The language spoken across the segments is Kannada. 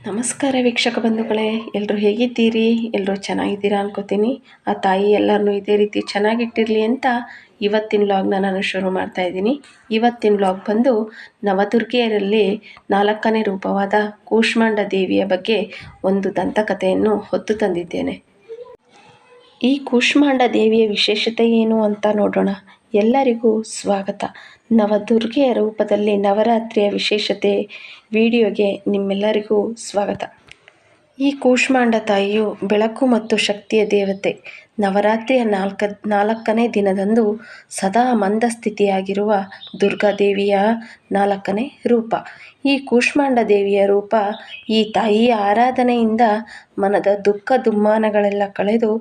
ನಮಸ್ಕಾರ ವೀಕ್ಷಕ ಬಂಧುಗಳೇ ಎಲ್ಲರೂ ಹೇಗಿದ್ದೀರಿ? ಎಲ್ಲರೂ ಚೆನ್ನಾಗಿದ್ದೀರಾ ಅನ್ಕೋತೀನಿ. ಆ ತಾಯಿ ಎಲ್ಲರನ್ನೂ ಇದೇ ರೀತಿ ಚೆನ್ನಾಗಿಟ್ಟಿರಲಿ ಅಂತ ಇವತ್ತಿನ ವ್ಲಾಗ್ನ ನಾನು ಶುರು ಮಾಡ್ತಾ ಇದ್ದೀನಿ. ಇವತ್ತಿನ ವ್ಲಾಗ್ ಬಂದು ನವದುರ್ಗೆಯರಲ್ಲಿ ನಾಲ್ಕನೇ ರೂಪವಾದ ಕೂಷ್ಮಾಂಡ ದೇವಿಯ ಬಗ್ಗೆ ಒಂದು ದಂತಕಥೆಯನ್ನು ಹೊತ್ತು ತಂದಿದ್ದೇನೆ. ಈ ಕೂಷ್ಮಾಂಡ ದೇವಿಯ ವಿಶೇಷತೆ ಏನು ಅಂತ ನೋಡೋಣ. ಎಲ್ಲರಿಗೂ ಸ್ವಾಗತ. ನವದುರ್ಗೆಯ ರೂಪದಲ್ಲಿ ನವರಾತ್ರಿಯ ವಿಶೇಷತೆ ವಿಡಿಯೋಗೆ ನಿಮ್ಮೆಲ್ಲರಿಗೂ ಸ್ವಾಗತ. ಈ ಕೂಷ್ಮಾಂಡ ತಾಯಿಯು ಬೆಳಕು ಮತ್ತು ಶಕ್ತಿಯ ದೇವತೆ. ನವರಾತ್ರಿಯ ನಾಲ್ಕ, ನಾಲ್ಕನೇ ದಿನದಂದು ಸದಾ ಮಂದಸ್ಥಿತಿಯಾಗಿರುವ ದುರ್ಗಾದೇವಿಯ ನಾಲ್ಕನೇ ರೂಪ. ಈ ಕೂಷ್ಮಾಂಡ ದೇವಿಯ ರೂಪ ಈ ತಾಯಿಯ ಆರಾಧನೆಯಿಂದ ಮನದ ದುಃಖ ದುಮ್ಮಾನಗಳೆಲ್ಲ ಕಳೆದು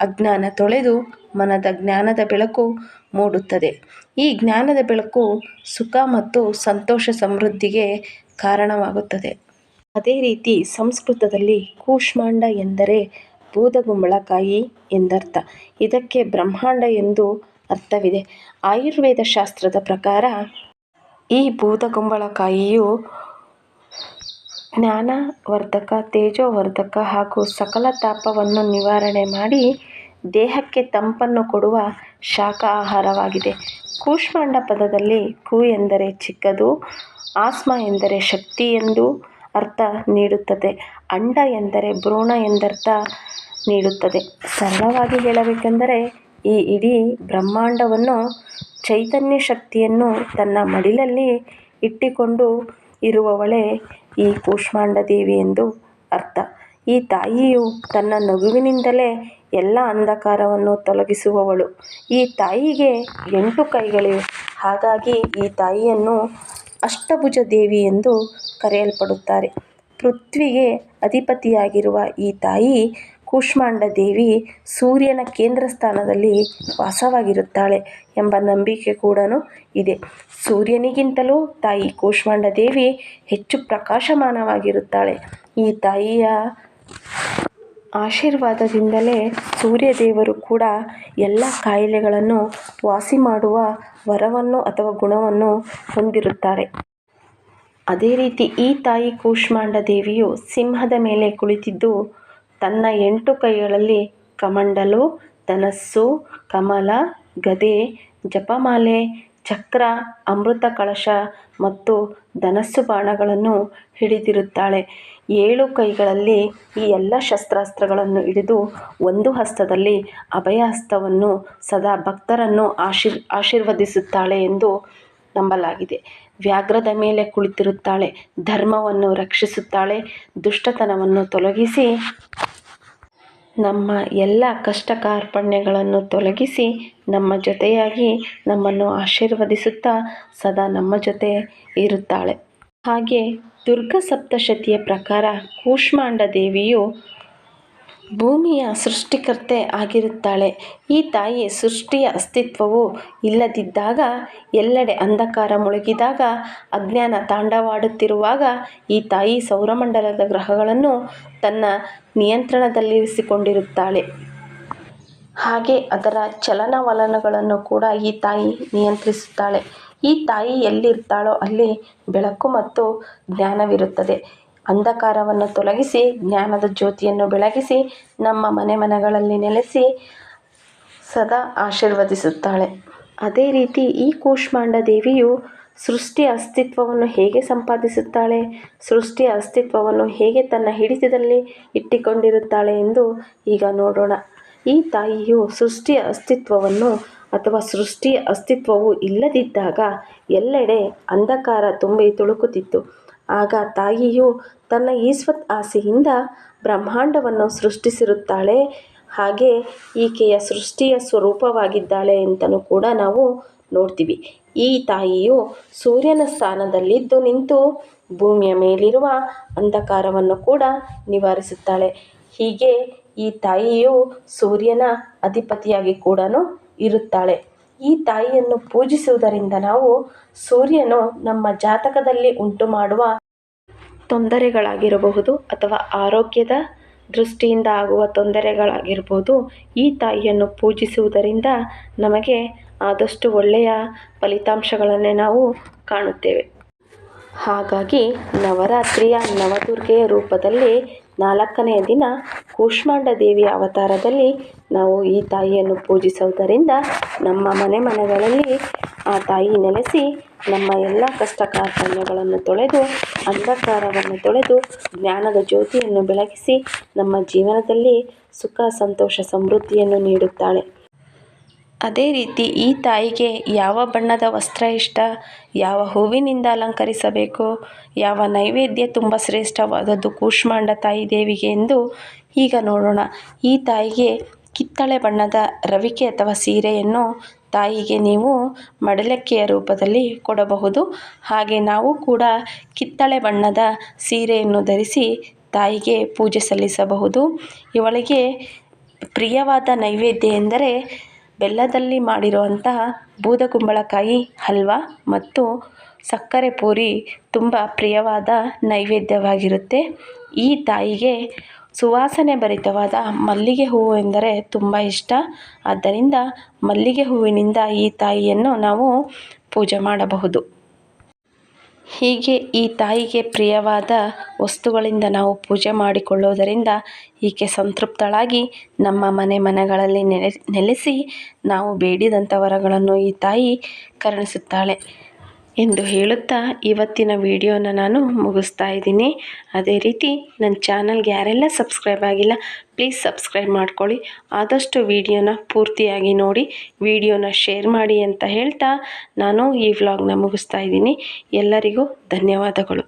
ಅಜ್ಞಾನ ತೊಳೆದು ಮನದ ಜ್ಞಾನದ ಬೆಳಕು ಮೂಡುತ್ತದೆ. ಈ ಜ್ಞಾನದ ಬೆಳಕು ಸುಖ ಮತ್ತು ಸಂತೋಷ ಸಮೃದ್ಧಿಗೆ ಕಾರಣವಾಗುತ್ತದೆ. ಅದೇ ರೀತಿ ಸಂಸ್ಕೃತದಲ್ಲಿ ಕೂಷ್ಮಾಂಡ ಎಂದರೆ ಬೂದಗುಂಬಳಕಾಯಿ ಎಂದರ್ಥ. ಇದಕ್ಕೆ ಬ್ರಹ್ಮಾಂಡ ಎಂದು ಅರ್ಥವಿದೆ. ಆಯುರ್ವೇದ ಶಾಸ್ತ್ರದ ಪ್ರಕಾರ ಈ ಬೂದಗುಂಬಳಕಾಯಿಯು ಜ್ಞಾನವರ್ಧಕ, ತೇಜೋವರ್ಧಕ ಹಾಗೂ ಸಕಲ ತಾಪವನ್ನು ನಿವಾರಣೆ ಮಾಡಿ ದೇಹಕ್ಕೆ ತಂಪನ್ನು ಕೊಡುವ ಶಾಖ ಆಹಾರವಾಗಿದೆ. ಕೂಷ್ಮಾಂಡ ಪದದಲ್ಲಿ ಕು ಎಂದರೆ ಚಿಕ್ಕದು, ಆಸ್ಮ ಎಂದರೆ ಶಕ್ತಿ ಎಂದು ಅರ್ಥ ನೀಡುತ್ತದೆ. ಅಂಡ ಎಂದರೆ ಭ್ರೂಣ ಎಂದರ್ಥ ನೀಡುತ್ತದೆ. ಸರಳವಾಗಿ ಹೇಳಬೇಕೆಂದರೆ ಈ ಇಡೀ ಬ್ರಹ್ಮಾಂಡವನ್ನು ಚೈತನ್ಯ ಶಕ್ತಿಯನ್ನು ತನ್ನ ಮಡಿಲಲ್ಲಿ ಇಟ್ಟುಕೊಂಡು ಇರುವವಳೇ ಈ ಕೂಷ್ಮಾಂಡ ದೇವಿ ಎಂದು ಅರ್ಥ. ಈ ತಾಯಿಯು ತನ್ನ ನಗುವಿನಿಂದಲೇ ಎಲ್ಲ ಅಂಧಕಾರವನ್ನು ತೊಲಗಿಸುವವಳು. ಈ ತಾಯಿಗೆ ಎಂಟು ಕೈಗಳಿವೆ. ಹಾಗಾಗಿ ಈ ತಾಯಿಯನ್ನು ಅಷ್ಟಭುಜ ದೇವಿ ಎಂದು ಕರೆಯಲ್ಪಡುತ್ತಾರೆ. ಪೃಥ್ವಿಗೆ ಅಧಿಪತಿಯಾಗಿರುವ ಈ ತಾಯಿ ಕೂಷ್ಮಾಂಡ ದೇವಿ ಸೂರ್ಯನ ಕೇಂದ್ರ ಸ್ಥಾನದಲ್ಲಿ ವಾಸವಾಗಿರುತ್ತಾಳೆ ಎಂಬ ನಂಬಿಕೆ ಕೂಡ ಇದೆ. ಸೂರ್ಯನಿಗಿಂತಲೂ ತಾಯಿ ಕೂಷ್ಮಾಂಡ ದೇವಿ ಹೆಚ್ಚು ಪ್ರಕಾಶಮಾನವಾಗಿರುತ್ತಾಳೆ. ಈ ತಾಯಿಯ ಆಶೀರ್ವಾದದಿಂದಲೇ ಸೂರ್ಯದೇವರು ಕೂಡ ಎಲ್ಲ ಕಾಯಿಲೆಗಳನ್ನು ವಾಸಿ ಮಾಡುವ ವರವನ್ನು ಅಥವಾ ಗುಣವನ್ನು ಹೊಂದಿರುತ್ತಾರೆ. ಅದೇ ರೀತಿ ಈ ತಾಯಿ ಕೂಷ್ಮಾಂಡ ದೇವಿಯು ಸಿಂಹದ ಮೇಲೆ ಕುಳಿತಿದ್ದು ತನ್ನ ಎಂಟು ಕೈಗಳಲ್ಲಿ ಕಮಂಡಲು ಧನಸ್ಸು ಕಮಲ, ಗದೆ, ಜಪಮಾಲೆ, ಚಕ್ರ, ಅಮೃತ ಕಳಶ ಮತ್ತು ಧನಸ್ಸು ಬಾಣಗಳನ್ನು ಹಿಡಿದಿರುತ್ತಾಳೆ. ಏಳು ಕೈಗಳಲ್ಲಿ ಈ ಎಲ್ಲ ಶಸ್ತ್ರಾಸ್ತ್ರಗಳನ್ನು ಹಿಡಿದು ಒಂದು ಹಸ್ತದಲ್ಲಿ ಅಭಯ ಹಸ್ತವನ್ನು ಸದಾ ಭಕ್ತರನ್ನು ಆಶೀರ್ ಆಶೀರ್ವದಿಸುತ್ತಾಳೆ ಎಂದು ನಂಬಲಾಗಿದೆ. ವ್ಯಾಘ್ರದ ಮೇಲೆ ಕುಳಿತಿರುತ್ತಾಳೆ, ಧರ್ಮವನ್ನು ರಕ್ಷಿಸುತ್ತಾಳೆ, ದುಷ್ಟತನವನ್ನು ತೊಲಗಿಸಿ ನಮ್ಮ ಎಲ್ಲ ಕಷ್ಟ ಕಾರ್ಪಣ್ಯಗಳನ್ನು ತೊಲಗಿಸಿ ನಮ್ಮ ಜೊತೆಯಾಗಿ ನಮ್ಮನ್ನು ಆಶೀರ್ವದಿಸುತ್ತಾ ಸದಾ ನಮ್ಮ ಜೊತೆ ಇರುತ್ತಾಳೆ. ಹಾಗೆ ದುರ್ಗಾ ಸಪ್ತಶತಿಯ ಪ್ರಕಾರ ಕೂಷ್ಮಾಂಡ ದೇವಿಯು ಭೂಮಿಯ ಸೃಷ್ಟಿಕರ್ತೆ ಆಗಿರುತ್ತಾಳೆ. ಈ ತಾಯಿ ಸೃಷ್ಟಿಯ ಅಸ್ತಿತ್ವವು ಇಲ್ಲದಿದ್ದಾಗ, ಎಲ್ಲೆಡೆ ಅಂಧಕಾರ ಮುಳುಗಿದಾಗ, ಅಜ್ಞಾನ ತಾಂಡವಾಡುತ್ತಿರುವಾಗ ಈ ತಾಯಿ ಸೌರಮಂಡಲದ ಗ್ರಹಗಳನ್ನು ತನ್ನ ನಿಯಂತ್ರಣದಲ್ಲಿರಿಸಿಕೊಂಡಿರುತ್ತಾಳೆ. ಹಾಗೆ ಅದರ ಚಲನವಲನಗಳನ್ನು ಕೂಡ ಈ ತಾಯಿ ನಿಯಂತ್ರಿಸುತ್ತಾಳೆ. ಈ ತಾಯಿ ಎಲ್ಲಿರ್ತಾಳೋ ಅಲ್ಲಿ ಬೆಳಕು ಮತ್ತು ಜ್ಞಾನವಿರುತ್ತದೆ. ಅಂಧಕಾರವನ್ನು ತೊಲಗಿಸಿ, ಜ್ಞಾನದ ಜ್ಯೋತಿಯನ್ನು ಬೆಳಗಿಸಿ, ನಮ್ಮ ಮನೆ ಮನಗಳಲ್ಲಿ ನೆಲೆಸಿ ಸದಾ ಆಶೀರ್ವದಿಸುತ್ತಾಳೆ. ಅದೇ ರೀತಿ ಈ ಕೂಷ್ಮಾಂಡ ದೇವಿಯು ಸೃಷ್ಟಿಯ ಅಸ್ತಿತ್ವವನ್ನು ಹೇಗೆ ಸಂಪಾದಿಸುತ್ತಾಳೆ, ಸೃಷ್ಟಿಯ ಅಸ್ತಿತ್ವವನ್ನು ಹೇಗೆ ತನ್ನ ಹಿಡಿತದಲ್ಲಿ ಇಟ್ಟುಕೊಂಡಿರುತ್ತಾಳೆ ಎಂದು ಈಗ ನೋಡೋಣ. ಈ ತಾಯಿಯು ಸೃಷ್ಟಿಯ ಅಸ್ತಿತ್ವವನ್ನು ಅಥವಾ ಸೃಷ್ಟಿಯ ಅಸ್ತಿತ್ವವು ಇಲ್ಲದಿದ್ದಾಗ ಎಲ್ಲೆಡೆ ಅಂಧಕಾರ ತುಂಬಿ ತುಳುಕುತ್ತಿತ್ತು. ಆಗ ತಾಯಿಯು ತನ್ನ ಈಶ್ವತ್ ಆಸೆಯಿಂದ ಬ್ರಹ್ಮಾಂಡವನ್ನು ಸೃಷ್ಟಿಸಿರುತ್ತಾಳೆ. ಹಾಗೆ ಈಕೆಯ ಸೃಷ್ಟಿಯ ಸ್ವರೂಪವಾಗಿದ್ದಾಳೆ ಅಂತಲೂ ಕೂಡ ನಾವು ನೋಡ್ತೀವಿ. ಈ ತಾಯಿಯು ಸೂರ್ಯನ ಸ್ಥಾನದಲ್ಲಿದ್ದು ನಿಂತು ಭೂಮಿಯ ಮೇಲಿರುವ ಅಂಧಕಾರವನ್ನು ಕೂಡ ನಿವಾರಿಸುತ್ತಾಳೆ. ಹೀಗೆ ಈ ತಾಯಿಯು ಸೂರ್ಯನ ಅಧಿಪತಿಯಾಗಿ ಕೂಡ ಇರುತ್ತಾಳೆ. ಈ ತಾಯಿಯನ್ನು ಪೂಜಿಸುವುದರಿಂದ ನಾವು ಸೂರ್ಯನು ನಮ್ಮ ಜಾತಕದಲ್ಲಿ ಉಂಟು ಮಾಡುವ ತೊಂದರೆಗಳಾಗಿರಬಹುದು ಅಥವಾ ಆರೋಗ್ಯದ ದೃಷ್ಟಿಯಿಂದ ಆಗುವ ತೊಂದರೆಗಳಾಗಿರ್ಬೋದು ಈ ತಾಯಿಯನ್ನು ಪೂಜಿಸುವುದರಿಂದ ನಮಗೆ ಆದಷ್ಟು ಒಳ್ಳೆಯ ಫಲಿತಾಂಶಗಳನ್ನೇ ನಾವು ಕಾಣುತ್ತೇವೆ. ಹಾಗಾಗಿ ನವರಾತ್ರಿಯ ನವದುರ್ಗೆಯ ರೂಪದಲ್ಲಿ ನಾಲ್ಕನೆಯ ದಿನ ಕೂಷ್ಮಾಂಡ ದೇವಿಯ ಅವತಾರದಲ್ಲಿ ನಾವು ಈ ತಾಯಿಯನ್ನು ಪೂಜಿಸುವುದರಿಂದ ನಮ್ಮ ಮನೆ ಮನೆಗಳಲ್ಲಿ ಆ ತಾಯಿ ನೆಲೆಸಿ ನಮ್ಮ ಎಲ್ಲ ಕಷ್ಟ ಕಾರ್ಪಣ್ಯಗಳನ್ನು ತೊಳೆದು, ಅಂಧಕಾರವನ್ನು ತೊಳೆದು, ಜ್ಞಾನದ ಜ್ಯೋತಿಯನ್ನು ಬೆಳಗಿಸಿ ನಮ್ಮ ಜೀವನದಲ್ಲಿ ಸುಖ, ಸಂತೋಷ, ಸಮೃದ್ಧಿಯನ್ನು ನೀಡುತ್ತಾಳೆ. ಅದೇ ರೀತಿ ಈ ತಾಯಿಗೆ ಯಾವ ಬಣ್ಣದ ವಸ್ತ್ರ ಇಷ್ಟ, ಯಾವ ಹೂವಿನಿಂದ ಅಲಂಕರಿಸಬೇಕು, ಯಾವ ನೈವೇದ್ಯ ತುಂಬ ಶ್ರೇಷ್ಠವಾದದ್ದು ಕೂಷ್ಮಾಂಡ ತಾಯಿ ದೇವಿಗೆ ಎಂದು ಈಗ ನೋಡೋಣ. ಈ ತಾಯಿಗೆ ಕಿತ್ತಳೆ ಬಣ್ಣದ ರವಿಕೆ ಅಥವಾ ಸೀರೆಯನ್ನು ತಾಯಿಗೆ ನೀವು ಮಡಲಕ್ಕಿಯ ರೂಪದಲ್ಲಿ ಕೊಡಬಹುದು. ಹಾಗೆ ನಾವು ಕೂಡ ಕಿತ್ತಳೆ ಬಣ್ಣದ ಸೀರೆಯನ್ನು ಧರಿಸಿ ತಾಯಿಗೆ ಪೂಜೆ ಸಲ್ಲಿಸಬಹುದು. ಇವಳಿಗೆ ಪ್ರಿಯವಾದ ನೈವೇದ್ಯ ಎಂದರೆ ಬೆಲ್ಲದಲ್ಲಿ ಮಾಡಿರುವಂತಹ ಬೂದಕುಂಬಳಕಾಯಿ ಹಲ್ವ ಮತ್ತು ಸಕ್ಕರೆ ಪೂರಿ ತುಂಬ ಪ್ರಿಯವಾದ ನೈವೇದ್ಯವಾಗಿರುತ್ತೆ. ಈ ತಾಯಿಗೆ ಸುವಾಸನೆ ಭರಿತವಾದ ಮಲ್ಲಿಗೆ ಹೂವು ಎಂದರೆ ತುಂಬ ಇಷ್ಟ. ಆದ್ದರಿಂದ ಮಲ್ಲಿಗೆ ಹೂವಿನಿಂದ ಈ ತಾಯಿಯನ್ನು ನಾವು ಪೂಜೆ ಮಾಡಬಹುದು. ಹೀಗೆ ಈ ತಾಯಿಗೆ ಪ್ರಿಯವಾದ ವಸ್ತುಗಳಿಂದ ನಾವು ಪೂಜೆ ಮಾಡಿಕೊಳ್ಳುವುದರಿಂದ ಈಕೆ ಸಂತೃಪ್ತಳಾಗಿ ನಮ್ಮ ಮನೆ ಮನೆಗಳಲ್ಲಿ ನೆಲೆ, ನೆಲೆಸಿ ನಾವು ಬೇಡಿದಂಥ ವರಗಳನ್ನು ಈ ತಾಯಿ ಕರುಣಿಸುತ್ತಾಳೆ. ಎಂದು ಹೇಳುತ್ತಾ ಇವತ್ತಿನ ವಿಡಿಯೋನ ನಾನು ಮುಗಿಸ್ತಾ ಇದ್ದೀನಿ. ಅದೇ ರೀತಿ ನನ್ನ ಚಾನಲ್ಗೆ ಯಾರೆಲ್ಲ ಸಬ್ಸ್ಕ್ರೈಬ್ ಆಗಿಲ್ಲ, ಪ್ಲೀಸ್ ಸಬ್ಸ್ಕ್ರೈಬ್ ಮಾಡ್ಕೊಳ್ಳಿ. ಆದಷ್ಟು ವಿಡಿಯೋನ ಪೂರ್ತಿಯಾಗಿ ನೋಡಿ, ವಿಡಿಯೋನ ಶೇರ್ ಮಾಡಿ ಅಂತ ಹೇಳ್ತಾ ನಾನು ಈ ವ್ಲಾಗ್ನ ಮುಗಿಸ್ತಾ ಇದ್ದೀನಿ. ಎಲ್ಲರಿಗೂ ಧನ್ಯವಾದಗಳು.